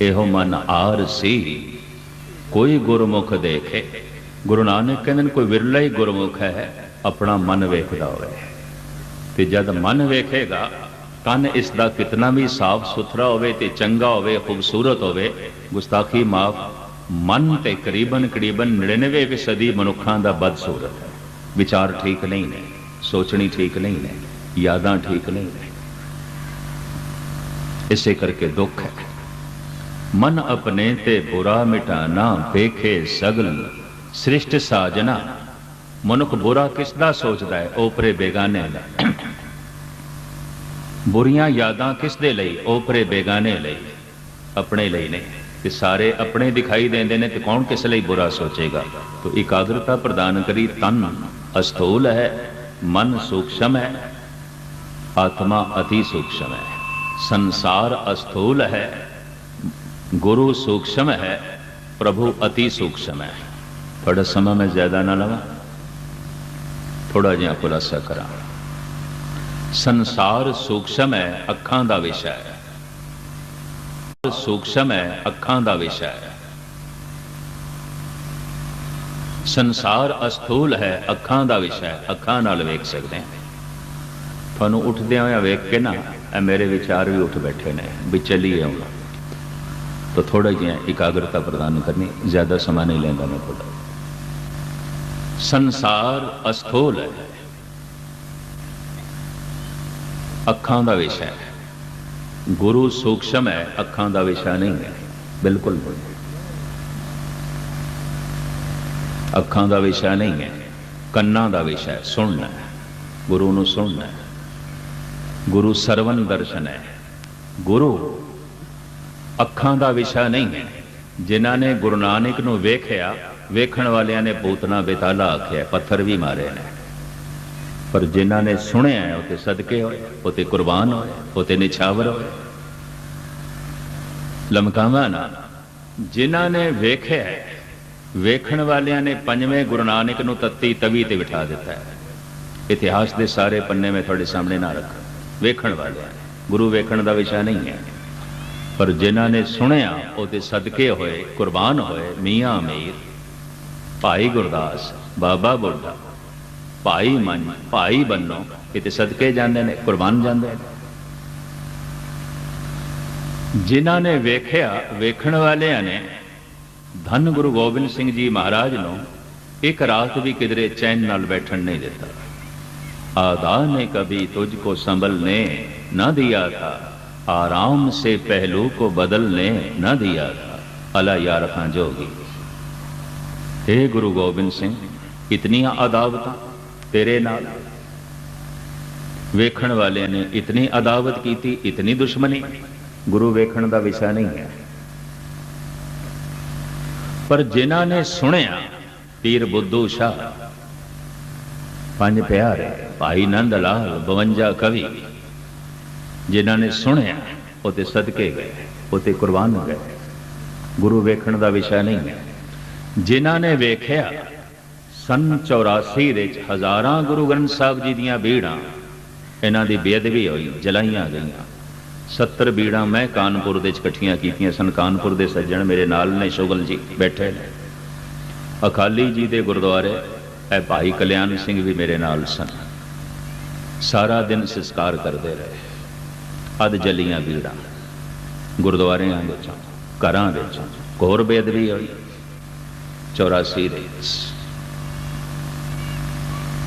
ਇਹੋ ਮਨ R C. ਕੋਈ ਗੁਰਮੁਖ ਦੇਖੇ। ਗੁਰੂ ਨਾਨਕ ਕਹਿੰਦੇ ਨੇ, ਕੋਈ ਵਿਰਲਾ ਹੀ ਗੁਰਮੁਖ ਹੈ, ਆਪਣਾ ਮਨ ਵੇਖਦਾ ਹੋਵੇ। ਤੇ ਜਦ ਮਨ ਵੇਖੇਗਾ ਕੰਨ ਇਸ ਦਾ ਕਿਤਨਾ ਵੀ ਸਾਫ਼ ਸੁਥਰਾ ਹੋਵੇ ਤੇ ਚੰਗਾ ਹੋਵੇ, ਖੂਬਸੂਰਤ ਹੋਵੇ, ਗੁਸਤਾਖੀ ਮਾਫ, ਮਨ ਤੇ ਕਰੀਬਨ ਕਰੀਬਨ 99 ਫੀਸਦੀ ਮਨੁੱਖਾਂ ਦਾ ਬਦਸੂਰਤ ਹੈ। ਵਿਚਾਰ ਠੀਕ ਨਹੀਂ ਨੇ, ਸੋਚਣੀ ਠੀਕ ਨਹੀਂ ਨੇ, ਯਾਦਾਂ ਠੀਕ ਨਹੀਂ ਨੇ। ਇਸੇ ਕਰਕੇ ਦੁੱਖ ਹੈ। ਮਨ ਆਪਣੇ ਤੇ ਬੁਰਾ ਮਿਟਾਨਾ ਵੇਖੇ ਸਗਲ ਸ੍ਰਿਸ਼ਟ ਸਾਜਨਾ। ਮਨੁੱਖ ਬੁਰਾ ਕਿਸ ਦਾ ਸੋਚਦਾ ਹੈ? ਓਪਰੇ ਬੇਗਾਨੇ ਦਾ ਬੁਰੀਆਂ ਯਾਦਾਂ ਕਿਸ ਦੇ ਲਈ? ਓਪਰੇ ਬੇਗਾਨੇ ਲਈ। ਆਪਣੇ ਲਈ ਨੇ ਤੇ ਸਾਰੇ ਆਪਣੇ ਦਿਖਾਈ ਦਿੰਦੇ ਨੇ ਤੇ ਕੌਣ ਕਿਸ ਲਈ ਬੁਰਾ ਸੋਚੇਗਾ? ਤੋ ਇਕਾਗਰਤਾ ਪ੍ਰਦਾਨ ਕਰੀ, ਤਨ ਅਸਥੂਲ ਹੈ, ਮਨ ਸੂਖਸ਼ਮ ਹੈ, ਆਤਮਾ ਅਤੀ ਸੂਖਸ਼ਮ ਹੈ। ਸੰਸਾਰ ਅਸਥੂਲ ਹੈ ਗੁਰੂ ਸੂਖਸ਼ਮ ਹੈ, ਪ੍ਰਭੂ ਅਤੀ ਸੂਖਸ਼ਮ ਹੈ। ਥੋੜਾ ਸਮਾਂ ਮੈਂ ਜ਼ਿਆਦਾ ਨਾ ਲਵਾਂ। ਥੋੜਾ ਜਿਹਾ ਖੁਲਾਸਾ ਕਰਾਂ। ਸੰਸਾਰ ਸੂਖਸ਼ਮ ਹੈ, ਅੱਖਾਂ ਦਾ ਵਿਸ਼ਾ ਹੈ। ਸੂਖਸ਼ਮ ਹੈ, ਅੱਖਾਂ ਦਾ ਵਿਸ਼ਾ ਹੈ। ਸੰਸਾਰ ਅਸਥੂਲ ਹੈ, ਅੱਖਾਂ ਦਾ ਵਿਸ਼ਾ ਹੈ। ਅੱਖਾਂ ਨਾਲ ਵੇਖ ਸਕਦੇ ਹਾਂ। ਤੁਹਾਨੂੰ ਉੱਠਦਿਆਂ ਹੋਇਆ ਵੇਖ ਕੇ ਨਾ, ਇਹ ਮੇਰੇ ਵਿਚਾਰ ਵੀ ਉੱਠ ਬੈਠੇ ਨੇ, ਵੀ ਚੱਲੀਏ ਹੁਣ। ਤਾਂ ਥੋੜਾ ਜਿਹਾ ਇਕਾਗਰਤਾ ਪ੍ਰਦਾਨ ਕਰਨੀ ਜ਼ਿਆਦਾ ਸਮਾਂ ਨਹੀਂ ਲੈਂਦਾ ਮੈਂ ਤੁਹਾਡਾ ਸੰਸਾਰ ਅਸਥੂਲ ਹੈ ਅੱਖਾਂ ਦਾ ਵਿਸ਼ਾ ਹੈ ਗੁਰੂ ਸੂਖਸ਼ਮ ਹੈ ਅੱਖਾਂ ਦਾ ਵਿਸ਼ਾ ਨਹੀਂ ਹੈ ਬਿਲਕੁਲ ਨਹੀਂ ਅੱਖਾਂ ਦਾ ਵਿਸ਼ਾ ਨਹੀਂ ਹੈ ਕੰਨਾਂ ਦਾ ਵਿਸ਼ਾ ਹੈ ਸੁਣਨਾ ਹੈ ਗੁਰੂ ਨੂੰ ਸੁਣਨਾ ਹੈ ਗੁਰੂ ਸਰਵਨ ਦਰਸ਼ਨ ਹੈ ਗੁਰੂ ਅੱਖਾਂ ਦਾ ਵਿਸ਼ਾ ਨਹੀਂ ਹੈ। ਜਿਨ੍ਹਾਂ ਨੇ ਗੁਰੂ ਨਾਨਕ ਨੂੰ ਵੇਖਿਆ, ਵੇਖਣ ਵਾਲਿਆਂ ਨੇ ਪੂਤਨਾ ਬੇਤਾਲਾ ਆਖਿਆ, ਪੱਥਰ ਵੀ ਮਾਰੇ ਨੇ। ਪਰ ਜਿਨ੍ਹਾਂ ਨੇ ਸੁਣਿਆ ਉਹ ਤੇ ਸਦਕੇ ਹੋਏ, ਉਹ ਤੇ ਕੁਰਬਾਨ ਹੋਏ, ਉਹ ਤੇ ਨਿਛਾਵਰ ਹੋਏ। ਲਮਕਾਵਾ ਨਾ, ਜਿਨ੍ਹਾਂ ਨੇ ਵੇਖਿਆ ਵੇਖਣ ਵਾਲਿਆਂ ਨੇ ਪੰਜਵੇਂ ਗੁਰੂ ਨਾਨਕ ਨੂੰ ਤੱਤੀ ਤਵੀ ਤੇ ਬਿਠਾ ਦਿੱਤਾ ਇਤਿਹਾਸ ਦੇ ਸਾਰੇ ਪੰਨੇ ਮੈਂ ਤੁਹਾਡੇ ਸਾਹਮਣੇ ਨਾ ਰੱਖਾਂ। ਵੇਖਣ ਵਾਲਿਆਂ ਗੁਰੂ ਵੇਖਣ ਦਾ ਵਿਸ਼ਾ ਨਹੀਂ ਹੈ। ਪਰ ਜਿਨ੍ਹਾਂ ਨੇ ਸੁਣਿਆ ਉਹ ਤੇ ਸਦਕੇ ਹੋਏ, ਕੁਰਬਾਨ ਹੋਏ, ਮੀਆਂ ਅਮੀਰ। ਭਾਈ ਗੁਰਦਾਸ, ਬਾਬਾ ਬੁੱਢਾ। ਭਾਈ ਮਨ, ਭਾਈ ਬੰਨੋ, ਕਿਤੇ ਸਦਕੇ ਜਾਂਦੇ ਨੇ, ਕੁਰਬਾਨ ਜਾਂਦੇ ਨੇ। ਜਿਨ੍ਹਾਂ ਨੇ ਵੇਖਿਆ, ਵੇਖਣ ਵਾਲਿਆਂ ਨੇ, ਧੰਨ ਗੁਰੂ ਗੋਬਿੰਦ ਸਿੰਘ ਜੀ ਮਹਾਰਾਜ ਨੂੰ ਇੱਕ ਰਾਤ ਵੀ ਕਿਧਰੇ ਚੈਨ ਨਾਲ ਬੈਠਣ ਨਹੀਂ ਦਿੱਤਾ। ਆਦਾ ਨੇ ਕਭੀ ਤੁਝ ਕੋ ਸੰਭਲ ਨੇ, ਨਾ ਦਿਆ ਥਾ। आराम से पहलू को बदलने न दिया था अला यार खां जोगी हे गुरु गोबिंद सिंह इतनियां अदावतां तेरे नाल ਵੇਖਣ ਵਾਲਿਆਂ ਨੇ ਇਤਨੀ ਅਦਾਵਤ ਕੀਤੀ ਇਤਨੀ ਦੁਸ਼ਮਣੀ ਗੁਰੂ ਵੇਖਣ ਦਾ ਵਿਸ਼ਾ ਨਹੀਂ ਹੈ ਪਰ ਜਿਨ੍ਹਾਂ ਨੇ ਸੁਣਿਆ ਪੀਰ ਬੁੱਧੂ ਸ਼ਾਹ ਪੰਜ ਪਿਆਰੇ ਭਾਈ ਨੰਦ ਲਾਲ 52 ਕਵੀ ਜਿਨ੍ਹਾਂ ਨੇ ਸੁਣਿਆ, ਉਹ ਤੇ ਸਦਕੇ ਗਏ, ਉਹ ਤੇ ਕੁਰਬਾਨ ਗਏ। ਗੁਰੂ ਵੇਖਣ ਦਾ ਵਿਸ਼ਾ ਨਹੀਂ ਹੈ। ਜਿਨ੍ਹਾਂ ਨੇ ਵੇਖਿਆ, ਸਨ 84 ਵਿੱਚ ਹਜ਼ਾਰਾਂ ਗੁਰੂ ਗ੍ਰੰਥ ਸਾਹਿਬ ਜੀ ਦੀਆਂ ਬੀੜਾਂ, ਇਹਨਾਂ ਦੀ ਬੇਅਦਬੀ ਹੋਈ, ਜਲਾਈਆਂ ਗਈਆਂ। 70 ਬੀੜਾਂ ਮੈਂ ਕਾਨਪੁਰ ਦੇ ਵਿੱਚ ਇਕੱਠੀਆਂ ਕੀਤੀਆਂ ਸਨ। ਕਾਨਪੁਰ ਦੇ ਸੱਜਣ ਮੇਰੇ ਨਾਲ ਨੇ, ਸ਼ੁਗਲ ਜੀ, ਬੈਠੇ ਨੇ। ਅਕਾਲੀ ਜੀ ਦੇ ਗੁਰਦੁਆਰੇ, ਇਹ ਭਾਈ ਕਲਿਆਣ ਸਿੰਘ ਵੀ ਮੇਰੇ ਨਾਲ ਸਨ। ਸਾਰਾ ਦਿਨ ਸੰਸਕਾਰ ਕਰਦੇ ਰਹੇ। ਅਦ ਜਲੀਆਂ ਬੀੜਾਂ। ਗੁਰਦੁਆਰਿਆਂ ਵਿੱਚ, ਘਰਾਂ ਵਿੱਚ, ਘੋਰ ਬੇਦਬੀ ਹੋਈ। 84 ਦੇ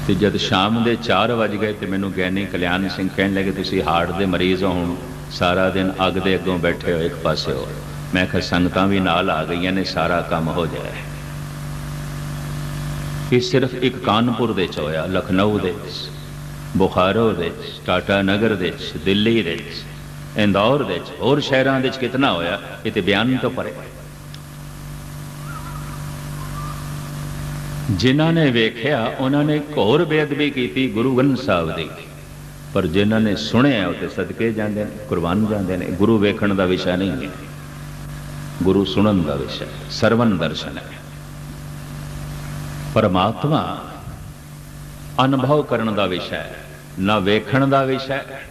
ਤੇ ਜਦ ਸ਼ਾਮ ਦੇ 4 ਵਜ ਗਏ ਤੇ ਮੈਨੂੰ ਗਿਆਨੀ ਕਲਿਆਣ ਸਿੰਘ ਕਹਿਣ ਲੱਗੇ, ਤੁਸੀਂ ਹਾਰਟ ਦੇ ਮਰੀਜ਼ ਹੋ ਹੁਣ। ਸਾਰਾ ਦਿਨ ਅੱਗ ਦੇ ਅੱਗੋਂ ਬੈਠੇ ਹੋ ਇੱਕ ਪਾਸੇ ਹੋ ਮੈਂ ਕਿਹਾ, ਸੰਗਤਾਂ ਵੀ ਨਾਲ ਆ ਗਈਆਂ ਨੇ, ਸਾਰਾ ਕੰਮ ਹੋ ਜਾਏ ਇਹ ਸਿਰਫ ਇੱਕ ਕਾਨਪੁਰ ਦੇ ਚ ਹੋਇਆ, ਲਖਨਊ ਦੇ ਵਿੱਚ। ਬੁਖਾਰੋ ਵਿੱਚ, ਟਾਟਾ ਨਗਰ ਵਿੱਚ, ਦਿੱਲੀ ਵਿੱਚ, ਇੰਦੌਰ ਵਿੱਚ, ਹੋਰ ਸ਼ਹਿਰਾਂ ਵਿੱਚ ਕਿਤਨਾ ਹੋਇਆ, ਇਹ ਤੇ ਬਿਆਨ ਤੋਂ ਪਰੇ ਜਿਨ੍ਹਾਂ ਨੇ ਵੇਖਿਆ, ਉਹਨਾਂ ਨੇ ਘੋਰ ਬੇਅਦਬੀ ਕੀਤੀ ਗੁਰੂ ਗ੍ਰੰਥ ਸਾਹਿਬ ਦੀ। ਪਰ ਜਿਨ੍ਹਾਂ ਨੇ ਸੁਣਿਆ, ਉਹ ਤੇ ਸਦਕੇ ਜਾਂਦੇ ਨੇ, ਕੁਰਬਾਨ ਜਾਂਦੇ ਨੇ। ਗੁਰੂ ਵੇਖਣ ਦਾ ਵਿਸ਼ਾ ਨਹੀਂ ਹੈ। ਗੁਰੂ ਸੁਣਨ ਦਾ ਵਿਸ਼ਾ ਹੈ, ਸਰਵਨ ਦਰਸ਼ਨ ਹੈ। ਪਰਮਾਤਮਾ ਅਨੁਭਵ ਕਰਨ ਦਾ ਵਿਸ਼ਾ ਹੈ, ਨਾ ਵੇਖਣ ਦਾ ਵਿਸ਼ਾ ਹੈ,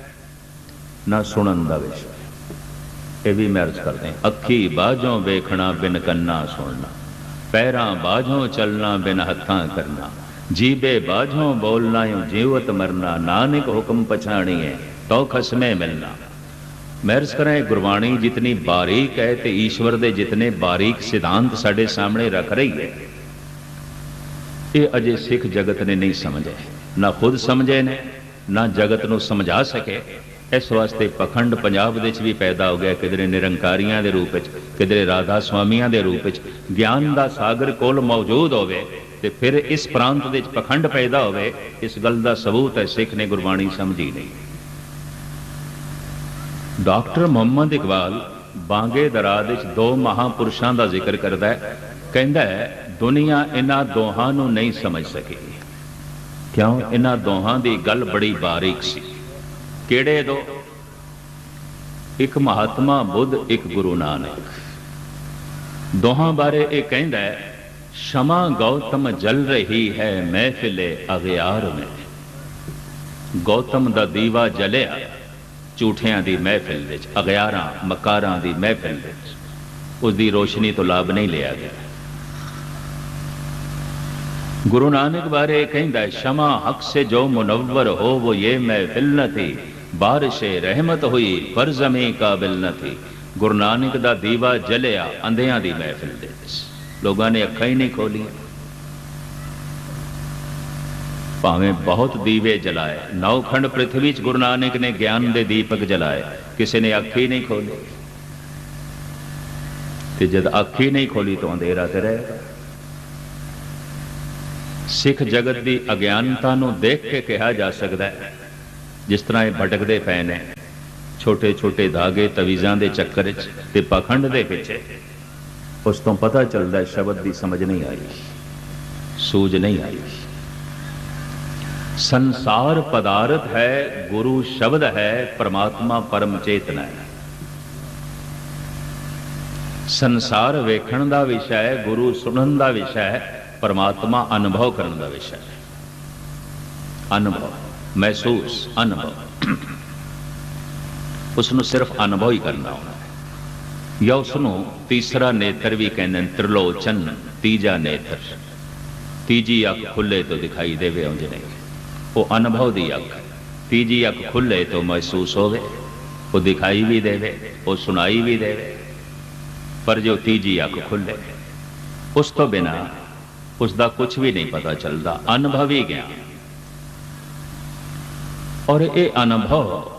ਨਾ ਸੁਣਨ ਦਾ ਵਿਸ਼ਾ ਇਹ ਵੀ ਮੈਂ ਅਰਜ਼ ਕਰਦੇ ਅੱਖੀ ਬਾਝੋਂ ਵੇਖਣਾ, ਬਿਨ ਕੰਨਾ ਸੁਣਨਾ, ਪੈਰਾਂ ਬਾਝੋਂ ਚੱਲਣਾ, ਬਿਨ ਹੱਥਾਂ ਕਰਨਾ, ਜੀਬੇ ਬਾਝੋਂ ਬੋਲਣਾ ਯੋ ਜੀਵਤ ਮਰਨਾ, ਨਾਨਕ ਹੁਕਮ ਪਛਾਣੀਏ ਤੋ ਖਸਮੇ ਮਿਲਣਾ। ਮੈਂ ਕਰਾਂ ਗੁਰਬਾਣੀ ਜਿਤਨੀ ਬਾਰੀਕ ਹੈ ਤੇ ਈਸ਼ਵਰ ਦੇ ਜਿਤਨੇ ਬਾਰੀਕ ਸਿਧਾਂਤ ਸਾਡੇ ਸਾਹਮਣੇ ਰੱਖ ਰਹੀ ਹੈ ਇਹ ਅਜੇ ਸਿੱਖ ਜਗਤ ਨੇ ਨਹੀਂ ਸਮਝਿਆ। ਨਾ ਖੁਦ ਸਮਝੇ ਨੇ, ਨਾ ਜਗਤ ਨੂੰ ਸਮਝਾ ਸਕੇ। ਇਸ ਵਾਸਤੇ ਪਖੰਡ ਪੰਜਾਬ ਵਿੱਚ ਵੀ ਪੈਦਾ ਹੋ ਗਿਆ ਕਿਧਰੇ ਨਿਰੰਕਾਰੀਆਂ ਦੇ ਰੂਪ ਵਿੱਚ, ਕਿਧਰੇ ਰਾਧਾ ਸਵਾਮੀਆਂ ਦੇ ਰੂਪ ਵਿੱਚ। ਗਿਆਨ ਦਾ ਸਾਗਰ ਕੋਲ ਮੌਜੂਦ ਹੋਵੇ ਤੇ ਫਿਰ ਇਸ ਪ੍ਰਾਂਤ ਦੇ ਵਿੱਚ ਪਖੰਡ ਪੈਦਾ ਹੋਵੇ, ਇਸ ਗੱਲ ਦਾ ਸਬੂਤ ਹੈ, ਸਿੱਖ ਨੇ ਗੁਰਬਾਣੀ ਸਮਝੀ ਨਹੀਂ। ਡਾਕਟਰ ਮੁਹੰਮਦ ਇਕਬਾਲ ਬਾਂਗੇ ਦਰਾਦ ਵਿੱਚ ਦੋ ਮਹਾਪੁਰਸ਼ਾਂ ਦਾ ਜ਼ਿਕਰ ਕਰਦਾ ਹੈ, ਕਹਿੰਦਾ ਹੈ ਦੁਨੀਆ ਇਹਨਾਂ ਦੋਹਾਂ ਨੂੰ ਨਹੀਂ ਸਮਝ ਸਕੀ। ਕਿਉਂ? ਇਹਨਾਂ ਦੋਹਾਂ ਦੀ ਗੱਲ ਬੜੀ ਬਾਰੀਕ ਸੀ। ਕਿਹੜੇ ਦੋ? ਇੱਕ ਮਹਾਤਮਾ ਬੁੱਧ, ਇੱਕ ਗੁਰੂ ਨਾਨਕ। ਦੋਹਾਂ ਬਾਰੇ ਇਹ ਕਹਿੰਦਾ ਹੈ, ਸ਼ਮਾ ਗੌਤਮ ਜਲ ਰਹੀ ਹੈ ਮਹਿਫਿਲੇ ਅਗਿਆਰ ਵਿੱਚ ਗੌਤਮ ਦਾ ਦੀਵਾ ਜਲਿਆ ਝੂਠਿਆਂ ਦੀ ਮਹਿਫਿਲ ਵਿੱਚ, ਅਗਿਆਰਾਂ ਮਕਾਰਾਂ ਦੀ ਮਹਿਫਿਲ ਵਿੱਚ। ਉਸ ਦੀ ਰੋਸ਼ਨੀ ਤੋਂ ਲਾਭ ਨਹੀਂ ਲਿਆ ਗਿਆ। ਗੁਰੂ ਨਾਨਕ ਬਾਰੇ ਕਹਿੰਦਾ ਹੈ, ਸ਼ਮਾ ਹਕ ਸੇ ਜੋ ਮੁਨਵਰ ਹੋ ਉਹ ਇਹ ਮਹਿਫਿਲ ਨ ਥੀ। ਬਾਰਿਸ਼ੇ ਰਹਿਮਤ ਹੋਈ ਪਰ ਜ਼ਮੀ ਕਾਬਿਲ ਨ ਥੀ। ਗੁਰੂ ਨਾਨਕ ਦਾ ਦੀਵਾ ਜਲਿਆ, ਅੰਧਿਆਂ ਦੀ ਮਹਿਫਿਲ ਦੇ ਵਿੱਚ। ਲੋਕਾਂ ਨੇ ਅੱਖਾਂ ਹੀ ਨਹੀਂ ਖੋਲੀਆਂ। ਭਾਵੇਂ ਬਹੁਤ ਦੀਵੇ ਜਲਾਏ, ਨੌਖੰਡ ਪ੍ਰithvi ਚ ਗੁਰੂ ਨਾਨਕ ਨੇ ਗਿਆਨ ਦੇ ਦੀਪਕ ਜਲਾਏ, ਕਿਸੇ ਨੇ ਅੱਖ ਹੀ ਨਹੀਂ ਖੋਲੀ। ਤੇ ਜਦ ਅੱਖ ਹੀ ਨਹੀਂ ਖੋਲੀ ਤਾਂ ਅੰਧੇਰਾ ਤੇ ਰਹੇਗਾ ਸਿੱਖ ਜਗਤ ਦੀ ਅਗਿਆਨਤਾ ਨੂੰ ਦੇਖ ਕੇ ਕਿਹਾ ਜਾ ਸਕਦਾ ਹੈ। ਜਿਸ ਤਰ੍ਹਾਂ ਇਹ ਭਟਕਦੇ ਪਏ ਨੇ ਛੋਟੇ ਛੋਟੇ ਧਾਗੇ ਤਵੀਜ਼ਾਂ ਦੇ ਚੱਕਰ ਵਿੱਚ ਤੇ ਪਖੰਡ ਦੇ ਪਿੱਛੇ। ਉਸ ਤੋਂ ਪਤਾ ਚੱਲਦਾ ਸ਼ਬਦ ਦੀ ਸਮਝ ਨਹੀਂ ਆਈ, ਸੂਝ ਨਹੀਂ ਆਈ। ਸੰਸਾਰ ਪਦਾਰਥ ਹੈ, ਗੁਰੂ ਸ਼ਬਦ ਹੈ, ਪ੍ਰਮਾਤਮਾ ਪਰਮ ਚੇਤਨਾ ਹੈ। ਸੰਸਾਰ ਵੇਖਣ ਦਾ ਵਿਸ਼ਾ ਹੈ, ਗੁਰੂ ਸੁਣਨ ਦਾ ਵਿਸ਼ਾ ਹੈ ਪਰਮਾਤਮਾ ਅਨੁਭਵ ਕਰਨ ਦਾ ਵਿਸ਼ਾ ਹੈ। ਅਨੁਭਵ, ਮਹਿਸੂਸ, ਅਨੁਭਵ। ਉਸ ਨੂੰ ਸਿਰਫ ਅਨੁਭਵ ਹੀ ਕਰਨਾ ਹੋਣਾ ਹੈ। ਜਾਂ ਉਸ ਨੂੰ ਤੀਸਰਾ ਨੇਤਰ ਵੀ ਕਹਿੰਦੇ ਨੇ, ਤ੍ਰਿਲੋਚਨ, ਤੀਜਾ ਨੇਤਰ। ਤੀਜੀ ਅੱਖ ਖੁੱਲੇ ਤੋਂ ਦਿਖਾਈ ਦੇਵੇ ਉਂਝ ਨਹੀਂ ਉਹ ਅਨੁਭਵ ਦੀ ਅੱਖ ਤੀਜੀ ਅੱਖ ਖੁੱਲੇ ਤੋਂ ਮਹਿਸੂਸ ਹੋਵੇ, ਉਹ ਦਿਖਾਈ ਵੀ ਦੇਵੇ, ਉਹ ਸੁਣਾਈ ਵੀ ਦੇਵੇ। ਪਰ ਜੋ ਤੀਜੀ ਅੱਖ ਖੁੱਲੇ, ਉਸ ਤੋਂ ਬਿਨਾ ਉਸ ਦਾ ਕੁਝ ਵੀ ਨਹੀਂ ਪਤਾ ਚੱਲਦਾ, ਅਨੁਭਵ ਹੀ ਗਿਆ। ਔਰ ਇਹ ਅਨੁਭਵ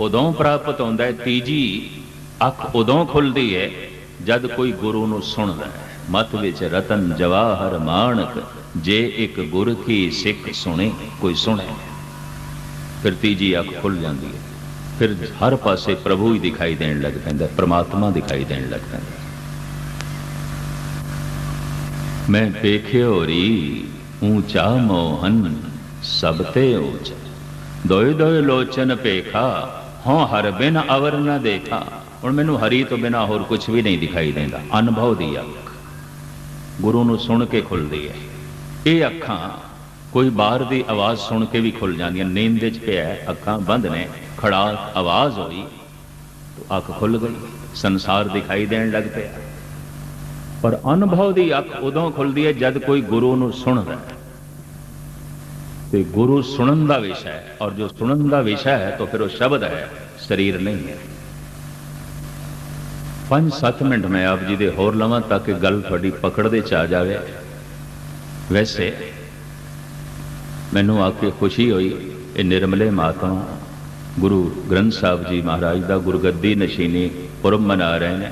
ਉਦੋਂ ਪ੍ਰਾਪਤ ਹੁੰਦਾ ਹੈ, ਤੀਜੀ ਅੱਖ ਉਦੋਂ ਖੁੱਲਦੀ ਹੈ ਜਦ ਕੋਈ ਗੁਰੂ ਨੂੰ ਸੁਣਦਾ ਹੈ। ਮਤ ਵਿੱਚ ਰਤਨ ਜਵਾਹਰ ਮਾਣਕ, ਜੇ ਇੱਕ ਗੁਰ ਕੀ ਸਿੱਖ ਸੁਣੇ, ਕੋਈ ਸੁਣੇ। ਫਿਰ ਤੀਜੀ ਅੱਖ ਖੁੱਲ ਜਾਂਦੀ ਹੈ। ਫਿਰ ਹਰ ਪਾਸੇ ਪ੍ਰਭੂ ਹੀ ਦਿਖਾਈ ਦੇਣ ਲੱਗ ਪੈਂਦਾ, ਪਰਮਾਤਮਾ ਦਿਖਾਈ ਦੇਣ ਲੱਗ ਪੈਂਦਾ। ਮੈਂ ਵੇਖਿਓ ਰੀ ਊਚਾ ਮੋਹਨ, ਸਭ ਤੇ ਊਚ। ਦੋਇ ਦੋਇ ਲੋਚਨ ਪੇਖਾ ਹਾਂ ਹਰ ਬਿਨ ਅਵਰ ਨ ਦੇਖਾ। ਹੁਣ ਮੈਨੂੰ ਹਰੀ ਤੋਂ ਬਿਨਾ ਹੋਰ ਕੁਝ ਵੀ ਨਹੀਂ ਦਿਖਾਈ ਦਿੰਦਾ, ਅਨੁਭਵ ਦੀ ਅੱਖ। ਗੁਰੂ ਨੂੰ ਸੁਣ ਕੇ ਖੁੱਲਦੀ ਹੈ ਇਹ ਅੱਖਾਂ, ਕੋਈ ਬਾਹਰ ਦੀ ਆਵਾਜ਼ ਸੁਣ ਕੇ ਵੀ ਖੁੱਲ ਜਾਂਦੀਆਂ, ਨੀਂਦ ਵਿੱਚ ਪਿਆ, ਅੱਖਾਂ ਬੰਦ ਨੇ ਖੜਾ ਆਵਾਜ਼ ਹੋਈ ਤਾਂ ਅੱਖ ਖੁੱਲ ਗਈ, ਸੰਸਾਰ ਦਿਖਾਈ ਦੇਣ ਲੱਗ ਪਿਆ। ਪਰ ਅਨੁਭਵ ਦੀ ਅੱਖ ਉਦੋਂ ਖੁੱਲਦੀ ਹੈ ਜਦ ਕੋਈ ਗੁਰੂ ਨੂੰ ਸੁਣਦਾ ਹੈ। ਤੇ ਗੁਰੂ ਸੁਣਨ ਦਾ ਵਿਸ਼ਾ ਹੈ ਔਰ ਜੋ ਸੁਣਨ ਦਾ ਵਿਸ਼ਾ ਹੈ ਤਾਂ ਫਿਰ ਉਹ ਸ਼ਬਦ ਹੈ, ਸਰੀਰ ਨਹੀਂ ਹੈ। 5-7 ਮਿੰਟ ਮੈਂ ਆਪ ਜੀ ਦੇ ਹੋਰ ਲਵਾਂ ਤਾਂ ਕਿ ਗੱਲ ਤੁਹਾਡੀ ਪਕੜ ਦੇ ਚ ਆ ਜਾਵੇ। ਵੈਸੇ ਮੈਨੂੰ ਆ ਕੇ ਖੁਸ਼ੀ ਹੋਈ, ਇਹ ਨਿਰਮਲੇ ਮਾਤਮਾ ਗੁਰੂ ਗ੍ਰੰਥ ਸਾਹਿਬ ਜੀ ਮਹਾਰਾਜ ਦਾ ਗੁਰਗੱਦੀ ਨਸ਼ੀਨੀ ਪੁਰਬ ਮਨਾ ਰਹੇ ਨੇ।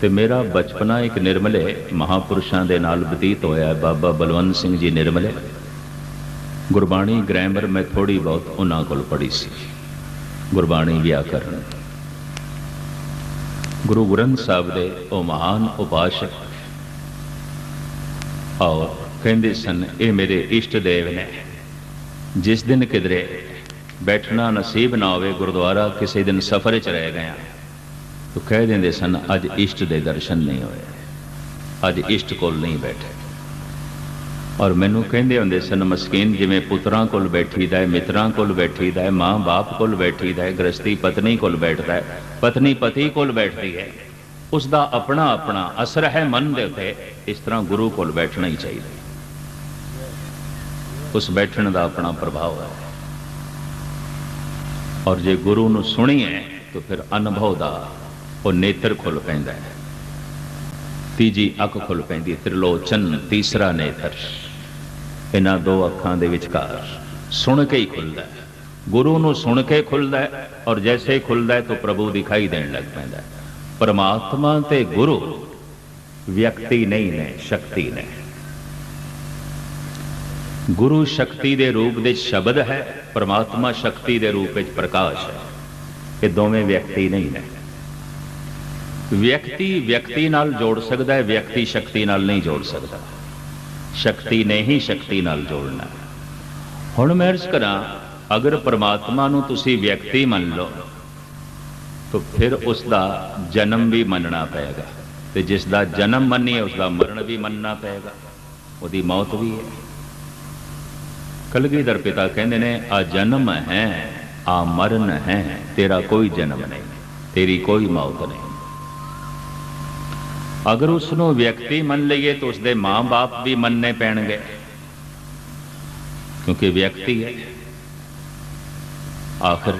ਤੇ ਮੇਰਾ ਬਚਪਨਾ ਇੱਕ ਨਿਰਮਲੇ ਮਹਾਪੁਰਸ਼ਾਂ ਦੇ ਨਾਲ ਬਤੀਤ ਹੋਇਆ ਬਾਬਾ ਬਲਵੰਤ ਸਿੰਘ ਜੀ ਨਿਰਮਲੇ। ਗੁਰਬਾਣੀ ਗ੍ਰਾਮਰ ਮੈਂ ਥੋੜੀ ਬਹੁਤ ਉਹਨਾਂ ਕੋਲ ਪੜ੍ਹੀ ਸੀ। ਗੁਰਬਾਣੀ ਵਿਆਕਰਨ। ਗੁਰੂ ਗ੍ਰੰਥ ਸਾਹਿਬ ਦੇ ਉਹ ਮਹਾਨ ਉਪਾਸ਼ਕ। ਔਰ ਕਹਿੰਦੇ ਸਨ, ਇਹ ਮੇਰੇ ਇਸ਼ਟ ਦੇਵ ਨੇ। ਜਿਸ ਦਿਨ ਕਿਧਰੇ ਬੈਠਣਾ ਨਸੀਬ ਨਾ ਹੋਵੇ, ਗੁਰਦੁਆਰਾ ਕਿਸੇ ਦਿਨ ਸਫ਼ਰ 'ਚ ਰਹਿ ਗਿਆ। ਤੋ ਕਹਿ ਦਿੰਦੇ ਸਨ, ਅੱਜ ਇਸ਼ਟ ਦੇ ਦਰਸ਼ਨ ਨਹੀਂ ਹੋਏ। ਅੱਜ ਇਸ਼ਟ ਕੋਲ ਨਹੀਂ ਬੈਠੇ। ਔਰ ਮੈਨੂੰ ਕਹਿੰਦੇ ਹੁੰਦੇ ਸਨ, ਮਸਕੀਨ ਜਿਵੇਂ ਪੁੱਤਰਾਂ ਕੋਲ ਬੈਠੀਦਾ ਹੈ, ਮਿੱਤਰਾਂ ਕੋਲ ਬੈਠੀਦਾ ਹੈ, ਮਾਂ ਬਾਪ ਕੋਲ ਬੈਠੀਦਾ ਹੈ ਗ੍ਰਸਤੀ ਪਤਨੀ ਕੋਲ ਬੈਠਦਾ ਹੈ, ਪਤਨੀ ਪਤੀ ਕੋਲ ਬੈਠਦੀ ਹੈ। ਉਸ ਦਾ ਆਪਣਾ ਆਪਣਾ ਅਸਰ ਹੈ ਮਨ ਦੇ ਉੱਤੇ, ਇਸ ਤਰ੍ਹਾਂ ਗੁਰੂ ਕੋਲ ਬੈਠਣਾ ਹੀ ਚਾਹੀਦਾ ਉਸ ਬੈਠਣ ਦਾ ਆਪਣਾ ਪ੍ਰਭਾਵ ਹੈ। ਔਰ ਜੇ ਗੁਰੂ ਨੂੰ ਸੁਣੀਏ, ਤਾਂ ਫਿਰ ਅਨੁਭਵ ਦਾ ਉਹ ਨੇਤਰ ਖੁੱਲ ਪੈਂਦਾ ਹੈ। ਤੀਜੀ ਅੱਖ ਖੁੱਲ ਪੈਂਦੀ ਹੈ। ਤ੍ਰਿਲੋਚਨ ਤੀਸਰਾ ਨੇਤਰ। ਇਹਨਾਂ ਦੋ ਅੱਖਾਂ ਦੇ ਵਿਚਕਾਰ ਸੁਣ ਕੇ ਹੀ ਖੁੱਲਦਾ ਹੈ। ਗੁਰੂ ਨੂੰ ਸੁਣ ਕੇ ਖੁੱਲਦਾ ਹੈ ਔਰ ਜੈਸੇ ਹੀ ਖੁੱਲਦਾ ਹੈ ਤਾਂ ਪ੍ਰਭੂ ਦਿਖਾਈ ਦੇਣ ਲੱਗ ਪੈਂਦਾ ਹੈ। ਪਰਮਾਤਮਾ ਤੇ ਗੁਰੂ ਵਿਅਕਤੀ ਨਹੀਂ ਨੇ, ਸ਼ਕਤੀ ਨੇ। ਗੁਰੂ ਸ਼ਕਤੀ ਦੇ ਰੂਪ ਦੇ ਸ਼ਬਦ ਹੈ, ਪਰਮਾਤਮਾ ਸ਼ਕਤੀ ਦੇ ਰੂਪ ਵਿੱਚ ਪ੍ਰਕਾਸ਼ ਹੈ। ਇਹ ਦੋਵੇਂ ਵਿਅਕਤੀ ਨਹੀਂ ਨੇ। ਵਿਅਕਤੀ ਵਿਅਕਤੀ ਨਾਲ ਜੋੜ ਸਕਦਾ ਹੈ, ਵਿਅਕਤੀ ਸ਼ਕਤੀ ਨਾਲ ਨਹੀਂ ਜੋੜ ਸਕਦਾ। ਸ਼ਕਤੀ ਨੇ ਹੀ ਸ਼ਕਤੀ ਨਾਲ ਜੋੜਨਾ। ਹੁਣ ਮੈਂ ਅਰਜ਼ ਕਰਾਂ, ਅਗਰ ਪਰਮਾਤਮਾ ਨੂੰ ਤੁਸੀਂ ਵਿਅਕਤੀ ਮੰਨ ਲਓ, ਤਾਂ ਫਿਰ ਉਸ ਦਾ ਜਨਮ ਵੀ ਮੰਨਣਾ ਪਏਗਾ ਤੇ ਜਿਸ ਦਾ ਜਨਮ ਮੰਨੀਏ ਉਸ ਦਾ ਮਰਨ ਵੀ ਮੰਨਣਾ ਪਏਗਾ। ਉਹਦੀ ਮੌਤ ਵੀ ਹੈ। ਕਲਗੀਧਰ ਪਿਤਾ ਕਹਿੰਦੇ ਨੇ, ਆ ਜਨਮ ਹੈ, ਆ ਮਰਨ ਹੈ, ਤੇਰਾ ਕੋਈ ਜਨਮ ਨਹੀਂ, ਤੇਰੀ ਕੋਈ ਮੌਤ ਨਹੀਂ। ਅਗਰ ਉਸ ਨੂੰ ਵਿਅਕਤੀ ਮੰਨ ਲਈਏ ਤਾਂ ਉਸ ਦੇ ਮਾਂ-ਬਾਪ ਵੀ ਮੰਨਣੇ ਪੈਣਗੇ ਕਿਉਂਕਿ ਵਿਅਕਤੀ ਹੈ ਆਖਰ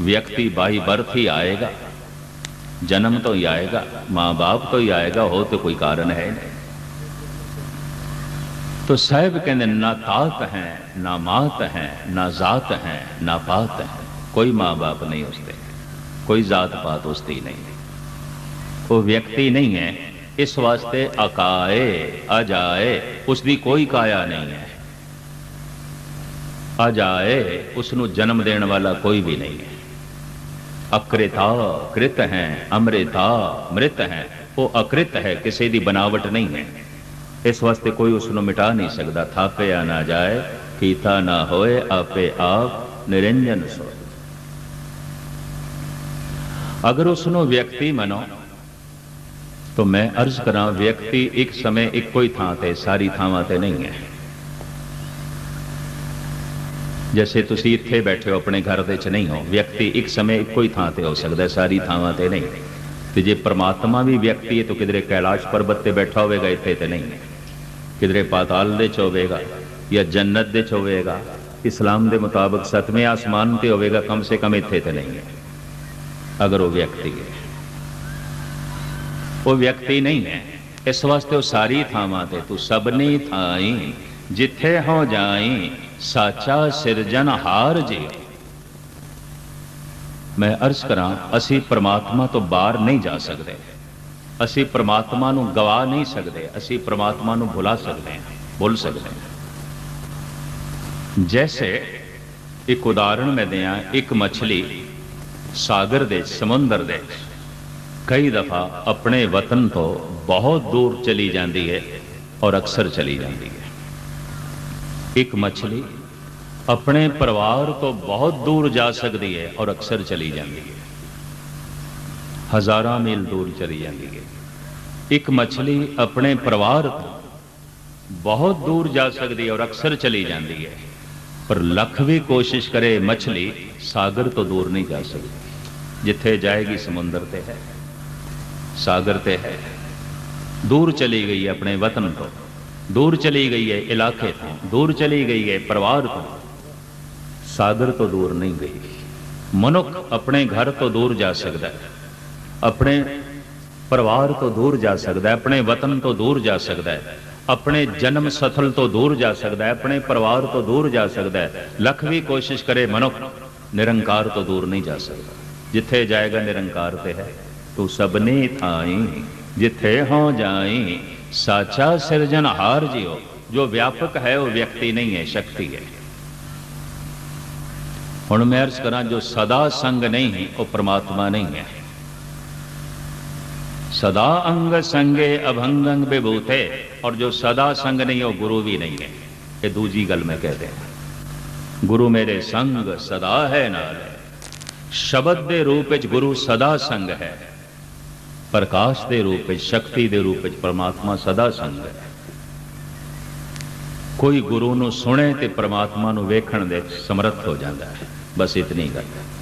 ਵਿਅਕਤੀ ਬਾਈ ਬਰਥ ਹੀ ਆਏਗਾ ਜਨਮ ਤੋਂ ਹੀ ਆਏਗਾ ਮਾਂ-ਬਾਪ ਤੋਂ ਹੀ ਆਏਗਾ ਹੋ ਤੇ ਕੋਈ ਕਾਰਨ ਹੈ ਨਹੀਂ तो साहब कहते ना तात है ना मात है ना जात है ना पात है कोई माँ बाप नहीं उसते कोई जात पात उसकी नहीं ਉਹ ਵਿਅਕਤੀ ਨਹੀਂ ਹੈ। ਇਸ ਵਾਸਤੇ ਅਕਾਏ ਅਜਾਏ ਉਸ ਦੀ ਕੋਈ ਕਾਇਆ ਨਹੀਂ ਹੈ। ਅਜਾਏ ਉਸ ਨੂੰ ਜਨਮ ਦੇਣ ਵਾਲਾ ਕੋਈ ਵੀ ਨਹੀਂ ਹੈ। ਅਕ੍ਰਿਤਾ ਕ੍ਰਿਤ ਹੈ, ਅਮ੍ਰਿਤਾ ਮ੍ਰਿਤ ਹੈ, ਉਹ ਅਕ੍ਰਿਤ ਹੈ, ਕਿਸੇ ਦੀ ਬਨਾਵਟ ਨਹੀਂ ਹੈ। ਇਸ ਵਾਸਤੇ ਕੋਈ ਉਸ ਨੂੰ ਮਿਟਾ ਨਹੀਂ ਸਕਦਾ, ਥਾਪਿਆ ਨਾ ਜਾਏ, ਕੀਤਾ ਨਾ ਹੋਏ, ਆਪੇ ਆਪ ਨਿਰੰਜਨ ਸੋ ਅਗਰ ਉਸ ਨੂੰ ਵਿਅਕਤੀ ਮੰਨੋ ਤਾਂ ਮੈਂ ਅਰਜ਼ ਕਰਾਂ ਵਿਅਕਤੀ ਇੱਕ ਸਮੇਂ ਇੱਕੋ ਹੀ ਥਾਂ ਤੇ ਸਾਰੀ ਥਾਵਾਂ ਤੇ ਨਹੀਂ ਹੈ ਜੈਸੇ ਤੁਸੀਂ ਇੱਥੇ ਬੈਠੇ ਹੋ ਆਪਣੇ ਘਰ ਦੇ ਵਿੱਚ ਨਹੀਂ ਹੋ ਵਿਅਕਤੀ ਇੱਕ ਸਮੇਂ ਇੱਕੋ ਹੀ ਥਾਂ ਤੇ ਹੋ ਸਕਦਾ ਹੈ, ਸਾਰੀ ਥਾਵਾਂ ਤੇ ਨਹੀਂ ਤੇ ਜੇ ਪ੍ਰਮਾਤਮਾ ਵੀ ਵਿਅਕਤੀ ਹੈ ਤਾਂ ਕਿਧਰੇ ਕੈਲਾਸ਼ ਪਰਬਤ ਤੇ ਬੈਠਾ ਹੋਵੇਗਾ ਇੱਥੇ ਤੇ ਨਹੀਂ ਹੈ ਕਿਧਰੇ ਪਾਤਾਲ ਦੇ ਚ ਹੋਵੇਗਾ ਜਾਂ ਜੰਨਤ ਦੇ ਚ ਹੋਵੇਗਾ ਇਸਲਾਮ ਦੇ ਮੁਤਾਬਕ ਸਤਵੇਂ ਆਸਮਾਨ ਤੇ ਹੋਵੇਗਾ ਕਮ ਸੇ ਕਮ ਇੱਥੇ ਤੇ ਨਹੀਂ ਹੈ ਅਗਰ ਉਹ ਵਿਅਕਤੀ ਹੈ ਉਹ ਵਿਅਕਤੀ ਨਹੀਂ ਹੈ। ਇਸ ਵਾਸਤੇ ਉਹ ਸਾਰੀ ਥਾਵਾਂ ਤੇ ਤੂੰ ਸਭਨੀ ਥਾਈ, ਜਿੱਥੇ ਹੋ ਜਾਈ, ਸਾਚਾ ਸਿਰਜਣਹਾਰ ਜੀ। ਮੈਂ ਅਰਜ਼ ਕਰਾਂ, ਅਸੀਂ ਪ੍ਰਮਾਤਮਾ ਤੋਂ ਬਾਹਰ ਨਹੀਂ ਜਾ ਸਕਦੇ। ਅਸੀਂ ਪ੍ਰਮਾਤਮਾ ਨੂੰ ਗਵਾ ਨਹੀਂ ਸਕਦੇ, ਅਸੀਂ ਪ੍ਰਮਾਤਮਾ ਨੂੰ ਭੁਲਾ ਸਕਦੇ ਹਾਂ, ਭੁੱਲ ਸਕਦੇ ਹਾਂ। ਜੈਸੇ ਇੱਕ ਉਦਾਹਰਣ ਮੈਂ ਦਿਆਂ, ਇੱਕ ਮੱਛਲੀ ਸਾਗਰ ਦੇ ਸਮੁੰਦਰ ਦੇ ਕਈ ਦਫਾ ਆਪਣੇ ਵਤਨ ਤੋਂ ਬਹੁਤ ਦੂਰ ਚਲੀ ਜਾਂਦੀ ਹੈ ਔਰ ਅਕਸਰ ਚਲੀ ਜਾਂਦੀ ਹੈ ਇੱਕ ਮੱਛਲੀ ਆਪਣੇ ਪਰਿਵਾਰ ਤੋਂ ਬਹੁਤ ਦੂਰ ਜਾ ਸਕਦੀ ਹੈ ਔਰ ਅਕਸਰ ਚਲੀ ਜਾਂਦੀ ਹੈ ਹਜ਼ਾਰਾਂ ਮੀਲ ਦੂਰ ਚਲੀ ਜਾਂਦੀ ਹੈ ਇੱਕ ਮੱਛਲੀ ਆਪਣੇ ਪਰਿਵਾਰ ਤੋਂ ਬਹੁਤ ਦੂਰ ਜਾ ਸਕਦੀ ਹੈ ਔਰ ਅਕਸਰ ਚਲੀ ਜਾਂਦੀ ਹੈ ਪਰ ਲੱਖ ਵੀ ਕੋਸ਼ਿਸ਼ ਕਰੇ ਮੱਛਲੀ ਸਾਗਰ ਤੋਂ ਦੂਰ ਨਹੀਂ ਜਾ ਸਕਦੀ, ਜਿੱਥੇ ਜਾਏਗੀ ਸਮੁੰਦਰ ਤੇ ਹੈ। ਸਾਗਰ ਤੇ ਹੈ ਦੂਰ ਚਲੀ ਗਈ ਹੈ ਆਪਣੇ ਵਤਨ ਤੋਂ ਦੂਰ ਚਲੀ ਗਈ ਹੈ ਇਲਾਕੇ ਤੋਂ ਦੂਰ ਚਲੀ ਗਈ ਹੈ ਪਰਿਵਾਰ ਤੋਂ ਸਾਗਰ ਤੋਂ ਦੂਰ ਨਹੀਂ ਗਈ ਮਨੁੱਖ ਆਪਣੇ ਘਰ ਤੋਂ ਦੂਰ ਜਾ ਸਕਦਾ ਹੈ ਆਪਣੇ ਪਰਿਵਾਰ ਤੋਂ ਦੂਰ ਜਾ ਸਕਦਾ ਹੈ ਆਪਣੇ ਵਤਨ ਤੋਂ ਦੂਰ ਜਾ ਸਕਦਾ ਹੈ ਆਪਣੇ ਜਨਮ ਸਥਲ ਤੋਂ ਦੂਰ ਜਾ ਸਕਦਾ ਹੈ ਆਪਣੇ ਪਰਿਵਾਰ ਤੋਂ ਦੂਰ ਜਾ ਸਕਦਾ ਹੈ ਲੱਖ ਵੀ ਕੋਸ਼ਿਸ਼ ਕਰੇ ਮਨੁੱਖ ਨਿਰੰਕਾਰ ਤੋਂ ਦੂਰ ਨਹੀਂ ਜਾ ਸਕਦਾ ਜਿੱਥੇ ਜਾਏਗਾ ਨਿਰੰਕਾਰ ਤੇ ਹੈ ਤੂੰ ਸਭਨੇ ਥਾਈ, ਜਿੱਥੇ ਹੋ ਜਾਈ। ਸਾਚਾ ਸਿਰਜਣਹਾਰ ਜਿਉ, ਜੋ ਵਿਆਪਕ ਹੈ ਉਹ ਵਿਅਕਤੀ ਨਹੀਂ ਹੈ, ਸ਼ਕਤੀ ਹੈ। ਹੁਣ ਮੈਂ ਅਰਜ਼ ਕਰਾਂ, ਜੋ ਸਦਾ ਸੰਗ ਨਹੀਂ, ਉਹ ਪ੍ਰਮਾਤਮਾ ਨਹੀਂ ਹੈ। ਸਦਾ ਅੰਗ ਸੰਗੇ ਅਭੰਗੰ ਬਿਭੂਤੇ ਔਰ ਜੋ ਸਦਾ ਸੰਗ ਨਹੀਂ, ਉਹ ਗੁਰੂ ਵੀ ਨਹੀਂ ਹੈ। ਇਹ ਦੂਜੀ ਗੱਲ ਮੈਂ ਕਹਦੇ ਗੁਰੂ ਮੇਰੇ ਸੰਗ ਸਦਾ ਹੈ ਨਾਲ ਸ਼ਬਦ ਦੇ ਰੂਪ ਵਿੱਚ ਗੁਰੂ ਸਦਾ ਸੰਗ ਹੈ। ਪ੍ਰਕਾਸ਼ ਦੇ ਰੂਪ ਵਿੱਚ, ਸ਼ਕਤੀ ਦੇ ਰੂਪ ਵਿੱਚ ਪਰਮਾਤਮਾ ਸਦਾ ਸੰਗ ਹੈ। ਕੋਈ ਗੁਰੂ ਨੂੰ ਸੁਣੇ ਤੇ ਪਰਮਾਤਮਾ ਨੂੰ ਵੇਖਣ ਦੇ ਸਮਰੱਥ ਹੋ ਜਾਂਦਾ ਹੈ। ਬਸ ਇਤਨੀ ਗੱਲ ਹੈ।